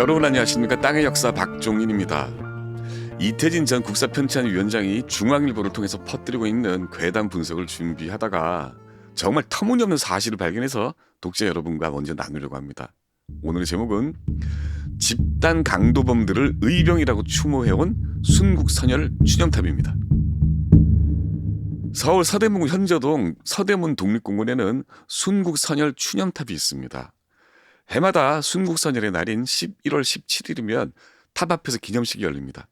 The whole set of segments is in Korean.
여러분 안녕하십니까 땅의 역사 박종인입니다. 이태진 전 국사편찬위원장이 중앙일보를 통해서 퍼뜨리고 있는 괴담 분석을 준비하다가 정말 터무니없는 사실을 발견해서 독자 여러분과 먼저 나누려고 합니다. 오늘의 제목은 집단 강도범들을 의병이라고 추모해온 순국선열 추념탑입니다. 서울 서대문 현저동 서대문 독립공원에는 순국선열 추념탑이 있습니다. 해마다 순국선열의 날인 11월 17일이면 탑 앞에서 기념식이 열립니다.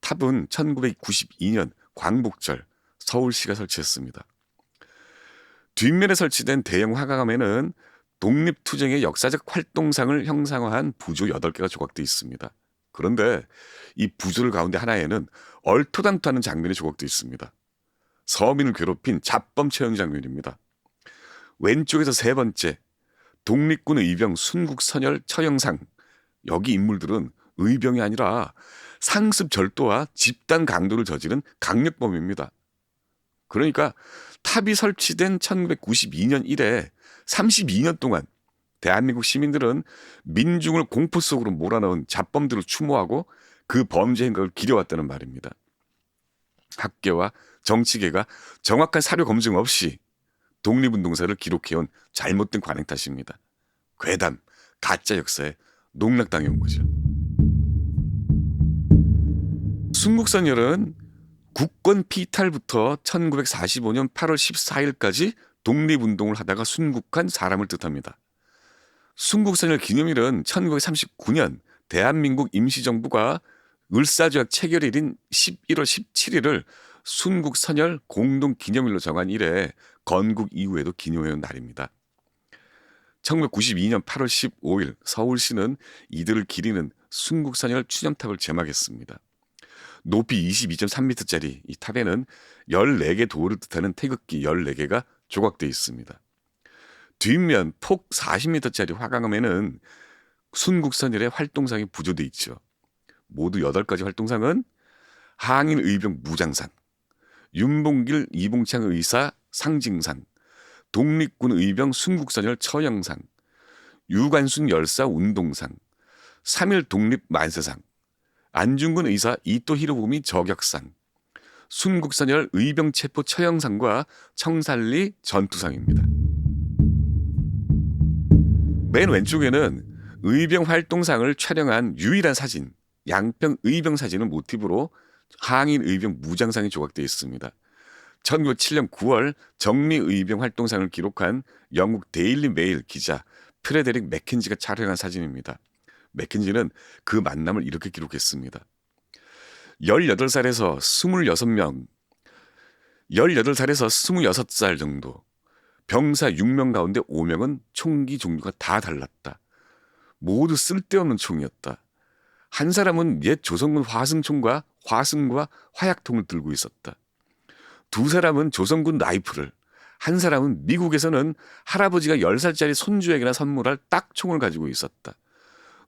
탑은 1992년 광복절 서울시가 설치했습니다. 뒷면에 설치된 대형 화강암에는 독립투쟁의 역사적 활동상을 형상화한 부조 8개가 조각되어 있습니다. 그런데 이 부조를 가운데 하나에는 얼토당토하는 장면이 조각되어 있습니다. 서민을 괴롭힌 잡범 처형 장면입니다. 왼쪽에서 세 번째 독립군 의병 순국선열 처형상 여기 인물들은 의병이 아니라 상습 절도와 집단 강도를 저지른 강력범입니다. 그러니까 탑이 설치된 1992년 이래 32년 동안 대한민국 시민들은 민중을 공포 속으로 몰아넣은 잡범들을 추모하고 그 범죄 행각을 기려왔다는 말입니다. 학계와 정치계가 정확한 사료 검증 없이 독립운동사를 기록해온 잘못된 관행 탓입니다. 괴담, 가짜 역사에 농락당해 온 거죠. 순국선열은 국권 피탈부터 1945년 8월 14일까지 독립운동을 하다가 순국한 사람을 뜻합니다. 순국선열 기념일은 1939년 대한민국 임시정부가 을사조약 체결일인 11월 17일을 순국 선열 공동 기념일로 정한 이래 건국 이후에도 기념해온 날입니다. 1992년 8월 15일 서울시는 이들을 기리는 순국선열 추념탑을 제막했습니다. 높이 22.3m짜리 이 탑에는 14개 도를 뜻하는 태극기 14개가 조각되어 있습니다. 뒷면 폭 40m짜리 화강암에는 순국선열의 활동상이 부조되어 있죠. 모두 8가지 활동상은 항일 의병 무장상, 윤봉길 이봉창 의사 상징상, 독립군 의병 순국선열 처형상, 유관순 열사 운동상, 3.1 독립 만세상, 안중근 의사 이토 히로부미 저격상, 순국선열 의병 체포 처형상과 청살리 전투상입니다. 맨 왼쪽에는 의병 활동상을 촬영한 유일한 사진, 양평 의병 사진을 모티브로 항일 의병 무장상이 조각되어 있습니다. 1907년 9월 정리 의병 활동상을 기록한 영국 데일리 메일 기자 프레데릭 맥켄지가 촬영한 사진입니다. 맥켄지는 그 만남을 이렇게 기록했습니다. 18살에서 26명, 18살에서 26살 정도, 병사 6명 가운데 5명은 총기 종류가 다 달랐다. 모두 쓸데없는 총이었다. 한 사람은 옛 조선군 화승총과 화승과 화약통을 들고 있었다. 두 사람은 조선군 라이프를, 한 사람은 미국에서는 할아버지가 10살짜리 손주에게나 선물할 딱총을 가지고 있었다.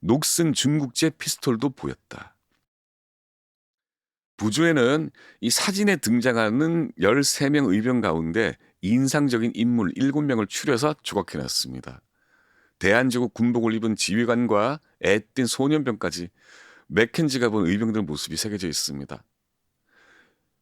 녹슨 중국제 피스톨도 보였다. 부조에는 이 사진에 등장하는 13명 의병 가운데 인상적인 인물 7명을 추려서 조각해놨습니다. 대한제국 군복을 입은 지휘관과 애띤 소년병까지 맥켄지가 본 의병들 모습이 새겨져 있습니다.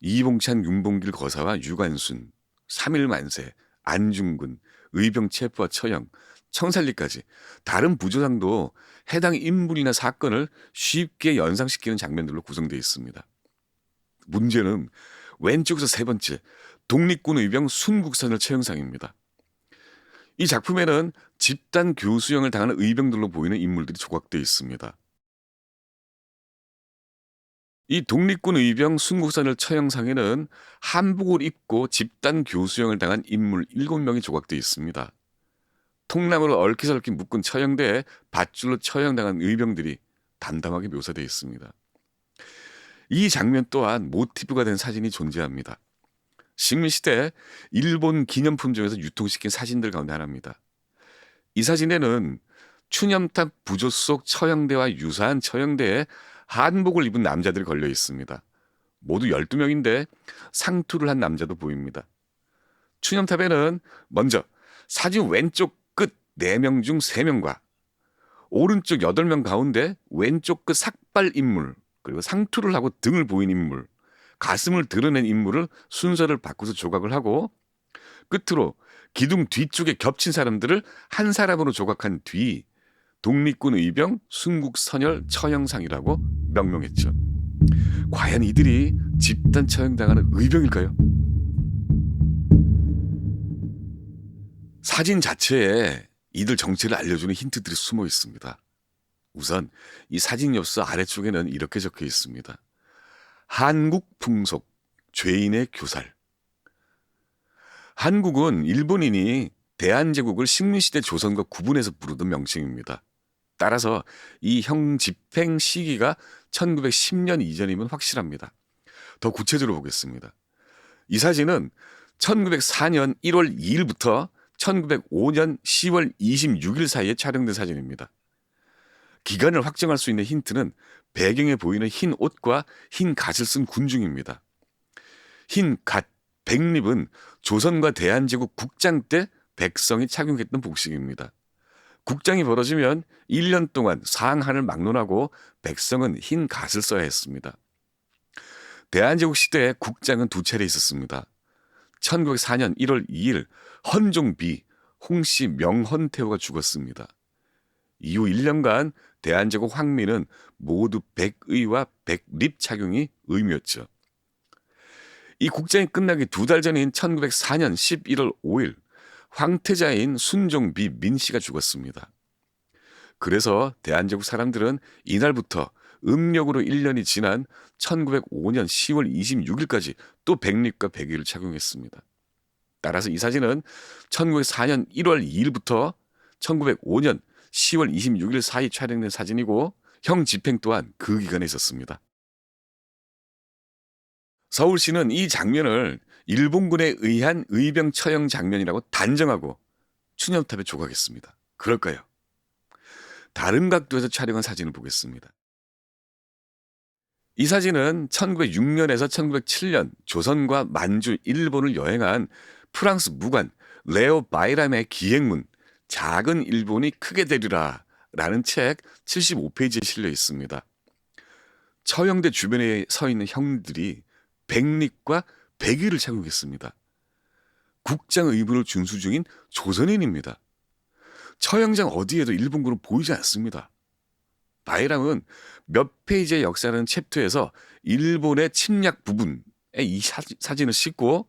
이봉찬, 윤봉길 거사와 유관순, 3일 만세, 안중근, 의병 체포와 처형, 청살리까지 다른 부조상도 해당 인물이나 사건을 쉽게 연상시키는 장면들로 구성되어 있습니다. 문제는 왼쪽에서 세 번째 독립군 의병 순국선을 처형상입니다. 이 작품에는 집단 교수형을 당하는 의병들로 보이는 인물들이 조각되어 있습니다. 이 독립군 의병 순국선을 처형상에는 한복을 입고 집단 교수형을 당한 인물 7명이 조각되어 있습니다. 통나무를 얽히설키 묶은 처형대에 밧줄로 처형당한 의병들이 담담하게 묘사되어 있습니다. 이 장면 또한 모티브가 된 사진이 존재합니다. 식민시대 일본 기념품 중에서 유통시킨 사진들 가운데 하나입니다. 이 사진에는 추념탑 부조 속 처형대와 유사한 처형대에 한복을 입은 남자들이 걸려 있습니다. 모두 12명인데 상투를 한 남자도 보입니다. 추념탑에는 먼저 사진 왼쪽 끝 4명 중 3명과 오른쪽 8명 가운데 왼쪽 그 삭발 인물, 그리고 상투를 하고 등을 보인 인물, 가슴을 드러낸 인물을 순서를 바꿔서 조각을 하고 끝으로 기둥 뒤쪽에 겹친 사람들을 한 사람으로 조각한 뒤 독립군 의병 순국 선열 처형상이라고 명명했죠. 과연 이들이 집단 처형당하는 의병일까요? 사진 자체에 이들 정체를 알려주는 힌트들이 숨어 있습니다. 우선 이 사진 엽서 아래쪽에는 이렇게 적혀 있습니다. 한국 풍속, 죄인의 교살. 한국은 일본인이 대한제국을 식민시대 조선과 구분해서 부르던 명칭입니다. 따라서 이 형 집행 시기가 1910년 이전이면 확실합니다. 더 구체적으로 보겠습니다. 이 사진은 1904년 1월 2일부터 1905년 10월 26일 사이에 촬영된 사진입니다. 기간을 확정할 수 있는 힌트는 배경에 보이는 흰 옷과 흰 갓을 쓴 군중입니다. 흰 갓, 백립은 조선과 대한제국 국장 때 백성이 착용했던 복식입니다. 국장이 벌어지면 1년 동안 상한을 막론하고 백성은 흰 갓을 써야 했습니다. 대한제국 시대에 국장은 두 차례 있었습니다. 1904년 1월 2일 헌종비 홍씨 명헌태후가 죽었습니다. 이후 1년간 대한제국 황민은 모두 백의와 백립 착용이 의무였죠. 이 국장이 끝나기 두 달 전인 1904년 11월 5일 황태자인 순종비 민 씨가 죽었습니다. 그래서 대한제국 사람들은 이날부터 음력으로 1년이 지난 1905년 10월 26일까지 또 백립과 백의를 착용했습니다. 따라서 이 사진은 1904년 1월 2일부터 1905년 10월 26일 사이 촬영된 사진이고 형 집행 또한 그 기간에 있었습니다. 서울시는 이 장면을 일본군에 의한 의병 처형 장면이라고 단정하고 추념탑에 조각했습니다. 그럴까요? 다른 각도에서 촬영한 사진을 보겠습니다. 이 사진은 1906년에서 1907년 조선과 만주, 일본을 여행한 프랑스 무관 레오 바이람의 기행문 작은 일본이 크게 되리라 라는 책 75페이지에 실려 있습니다. 처형대 주변에 서 있는 형들이 백립과 백의를 착용했습니다. 국장 의무를 준수 중인 조선인입니다. 처형장 어디에도 일본군은 보이지 않습니다. 바이람은 몇 페이지의 역사라는 챕터에서 일본의 침략 부분에 이 사진을 싣고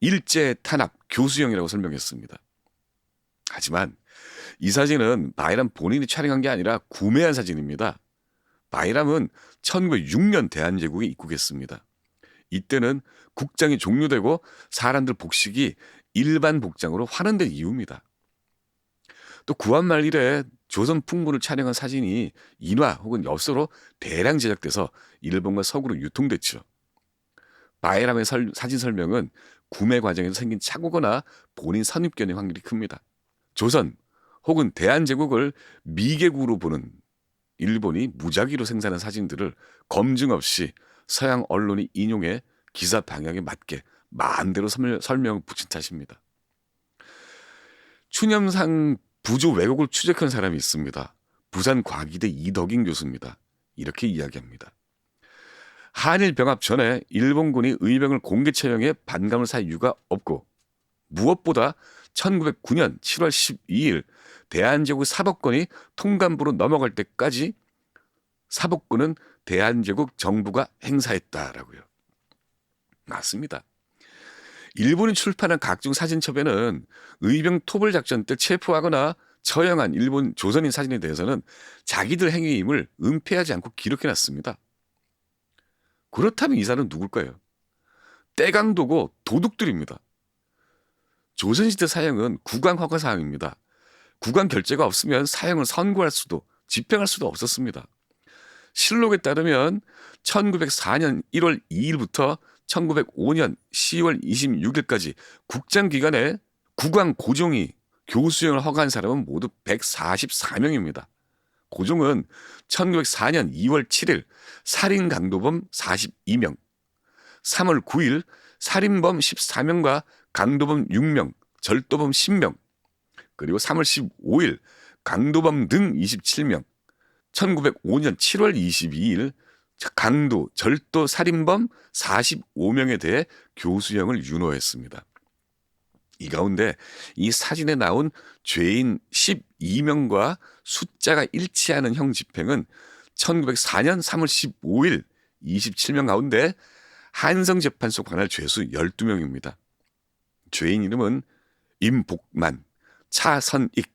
일제 탄압 교수형이라고 설명했습니다. 하지만 이 사진은 바이람 본인이 촬영한 게 아니라 구매한 사진입니다. 바이람은 1906년 대한제국에 입국했습니다. 이때는 국장이 종료되고 사람들 복식이 일반 복장으로 환원된 이유입니다. 또 구한말 이래 조선 풍문을 촬영한 사진이 인화 혹은 엽서로 대량 제작돼서 일본과 서구로 유통됐죠. 바이람의 설, 사진 설명은 구매 과정에서 생긴 착오거나 본인 선입견의 확률이 큽니다. 조선 혹은 대한제국을 미개국으로 보는 일본이 무작위로 생산한 사진들을 검증 없이 서양 언론이 인용해 기사 방향에 맞게 마음대로 설명을 붙인 탓입니다. 추념상 부조 왜곡을 추적한 사람이 있습니다. 부산 과기대 이덕인 교수입니다. 이렇게 이야기합니다. 한일 병합 전에 일본군이 의병을 공개 처형해 반감을 살 이유가 없고 무엇보다 1909년 7월 12일 대한제국 사법권이 통감부로 넘어갈 때까지 사법권은 대한제국 정부가 행사했다라고요. 맞습니다. 일본이 출판한 각종 사진첩에는 의병 토벌 작전 때 체포하거나 처형한 일본 조선인 사진에 대해서는 자기들 행위임을 은폐하지 않고 기록해 놨습니다. 그렇다면 이 사람은 누굴까요? 때강도고 도둑들입니다. 조선시대 사형은 국왕 허가 사항입니다. 결재가 없으면 사형을 선고할 수도 집행할 수도 없었습니다. 실록에 따르면 1904년 1월 2일부터 1905년 10월 26일까지 국장 기간에 국왕 고종이 교수형을 허가한 사람은 모두 144명입니다. 고종은 1904년 2월 7일 살인 강도범 42명, 3월 9일 살인범 14명과 강도범 6명, 절도범 10명, 그리고 3월 15일 강도범 등 27명, 1905년 7월 22일 강도, 절도, 살인범 45명에 대해 교수형을 윤호했습니다. 이 가운데 이 사진에 나온 죄인 12명과 숫자가 일치하는 형 집행은 1904년 3월 15일 27명 가운데 한성 재판소 관할 죄수 12명입니다. 죄인 이름은 임복만, 차선익,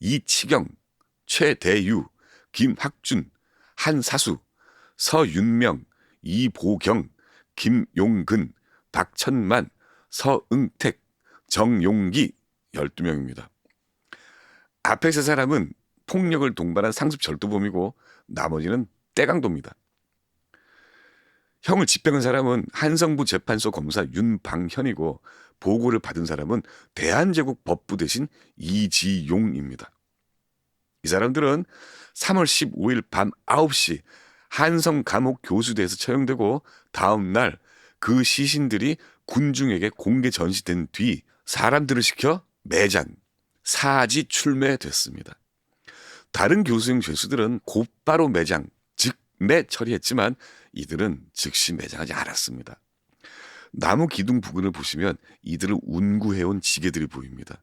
이치경, 최대유, 김학준, 한사수, 서윤명, 이보경, 김용근, 박천만, 서응택, 정용기 12명입니다. 앞에 세 사람은 폭력을 동반한 상습 절도범이고 나머지는 떼강도입니다. 형을 집행한 사람은 한성부 재판소 검사 윤방현이고 보고를 받은 사람은 대한제국 법부 대신 이지용입니다. 이 사람들은 3월 15일 밤 9시 한성 감옥 교수대에서 처형되고 다음 날 그 시신들이 군중에게 공개 전시된 뒤 사람들을 시켜 매장, 사지 출매됐습니다. 다른 교수형 죄수들은 곧바로 매장, 즉 매 처리했지만 이들은 즉시 매장하지 않았습니다. 나무 기둥 부근을 보시면 이들을 운구해온 지게들이 보입니다.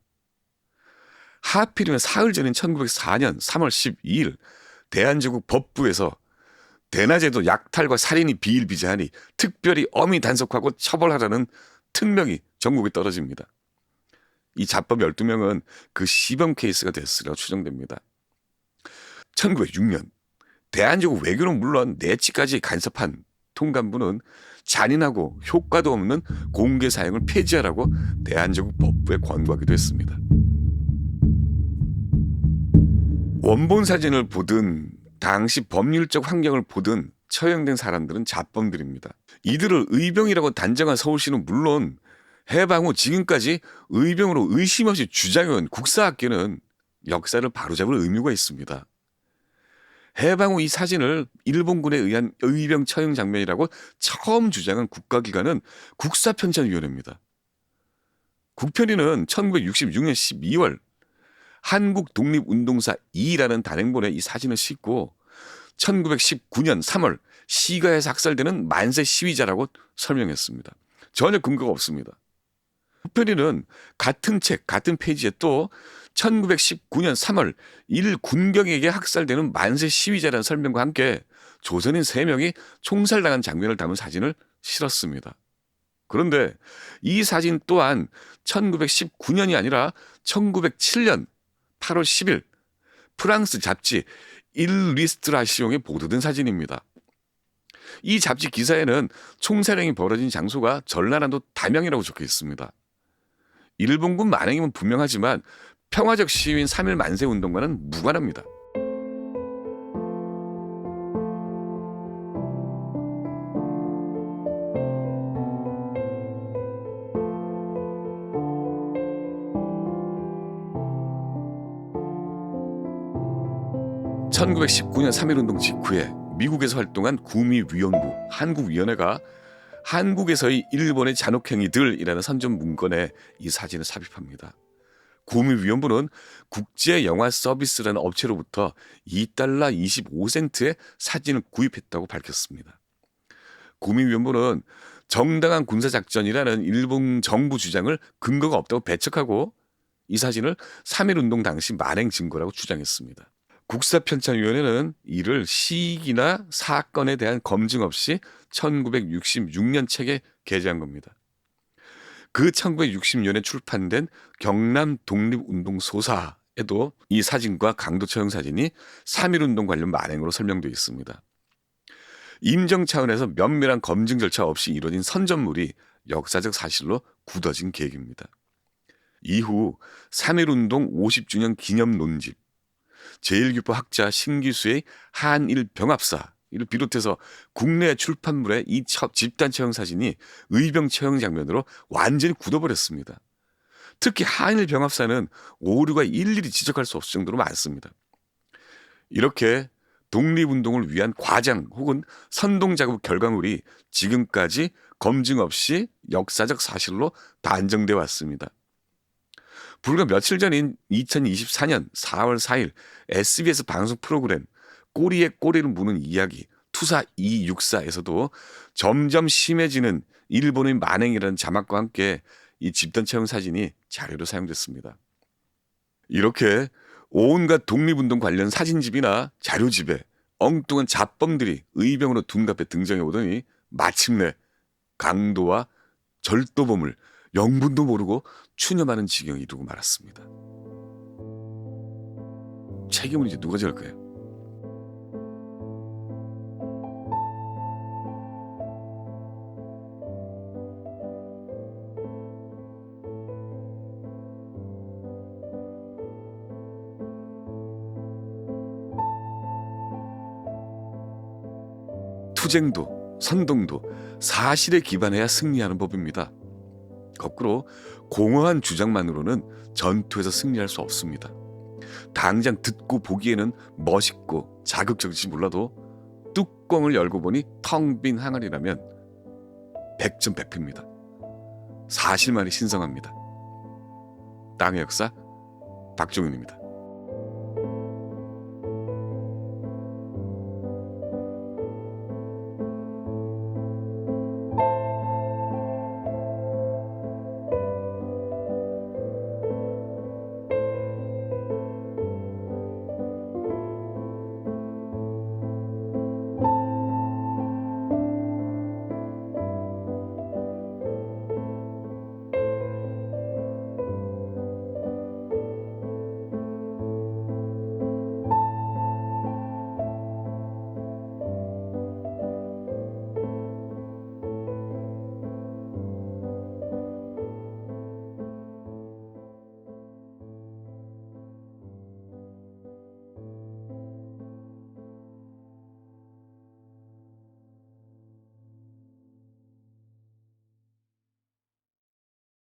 하필이면 사흘 전인 1904년 3월 12일 대한제국 법부에서 대낮에도 약탈과 살인이 비일비재하니 특별히 엄히 단속하고 처벌하라는 특명이 전국에 떨어집니다. 이 자법 12명은 그 시범 케이스가 됐으리라고 추정됩니다. 1906년 대한제국 외교는 물론 내치까지 간섭한 통감부는 잔인하고 효과도 없는 공개 사용을 폐지하라고 대한제국 법부에 권고하기도 했습니다. 원본 사진을 보든 당시 법률적 환경을 보든 처형된 사람들은 자범들입니다. 이들을 의병이라고 단정한 서울시는 물론 해방 후 지금까지 의병으로 의심 없이 주장해온 국사학계는 역사를 바로잡을 의무가 있습니다. 해방 후 이 사진을 일본군에 의한 의병 처형 장면이라고 처음 주장한 국가기관은 국사편찬위원회입니다. 국편위는 1966년 12월 한국 독립운동사 2라는 단행본에 이 사진을 싣고 1919년 3월 시가에서 학살되는 만세 시위자라고 설명했습니다. 전혀 근거가 없습니다. 후편이는 같은 책, 같은 페이지에 또 1919년 3월 일 군경에게 학살되는 만세 시위자라는 설명과 함께 조선인 3명이 총살당한 장면을 담은 사진을 실었습니다. 그런데 이 사진 또한 1919년이 아니라 1907년 8월 10일 프랑스 잡지 일리스트라시옹에 보도된 사진입니다. 이 잡지 기사에는 총살행이 벌어진 장소가 전라남도 담양이라고 적혀 있습니다. 일본군 만행임은 분명하지만 평화적 시위인 3일 만세 운동과는 무관합니다. (1919년 3.1운동) 직후에 미국에서 활동한 구미위원부 한국위원회가 한국에서의 일본의 잔혹행위들이라는 선전 문건에 이 사진을 삽입합니다. 구미위원부는 국제영화서비스라는 업체로부터 2달러 25센트의 사진을 구입했다고 밝혔습니다. 구미위원부는 정당한 군사작전이라는 일본 정부 주장을 근거가 없다고 배척하고 이 사진을 3.1운동 당시 만행 증거라고 주장했습니다. 국사편찬위원회는 이를 시익이나 사건에 대한 검증 없이 1966년 책에 게재한 겁니다. 그 1960년에 출판된 경남 독립운동 소사에도 이 사진과 강도 처형 사진이 3.1운동 관련 만행으로 설명되어 있습니다. 임정 차원에서 면밀한 검증 절차 없이 이루어진 선전물이 역사적 사실로 굳어진 계획입니다. 이후 3.1운동 50주년 기념 논집, 제1교포 학자 신기수의 한일 병합사 이를 비롯해서 국내 출판물의 이 집단 처형 사진이 의병 처형 장면으로 완전히 굳어버렸습니다. 특히 한일 병합사는 오류가 일일이 지적할 수 없을 정도로 많습니다. 이렇게 독립운동을 위한 과장 혹은 선동 작업 결과물이 지금까지 검증 없이 역사적 사실로 단정돼 왔습니다. 불과 며칠 전인 2024년 4월 4일 SBS 방송 프로그램 꼬리에 꼬리를 무는 이야기 투사 264에서도 점점 심해지는 일본의 만행이라는 자막과 함께 이 집단 채용 사진이 자료로 사용됐습니다. 이렇게 온갖 독립운동 관련 사진집이나 자료집에 엉뚱한 잡범들이 의병으로 둔갑해 등장해 오더니 마침내 강도와 절도범을 영분도 모르고 추념하는 지경에 이르고 말았습니다. 책임을 이제 누가 져할까요? 투쟁도 선동도 사실에 기반해야 승리하는 법입니다. 거꾸로 공허한 주장만으로는 전투에서 승리할 수 없습니다. 당장 듣고 보기에는 멋있고 자극적일지 몰라도 뚜껑을 열고 보니 텅 빈 항아리라면 백전백패입니다. 사실만이 신성합니다. 땅의 역사 박종윤입니다.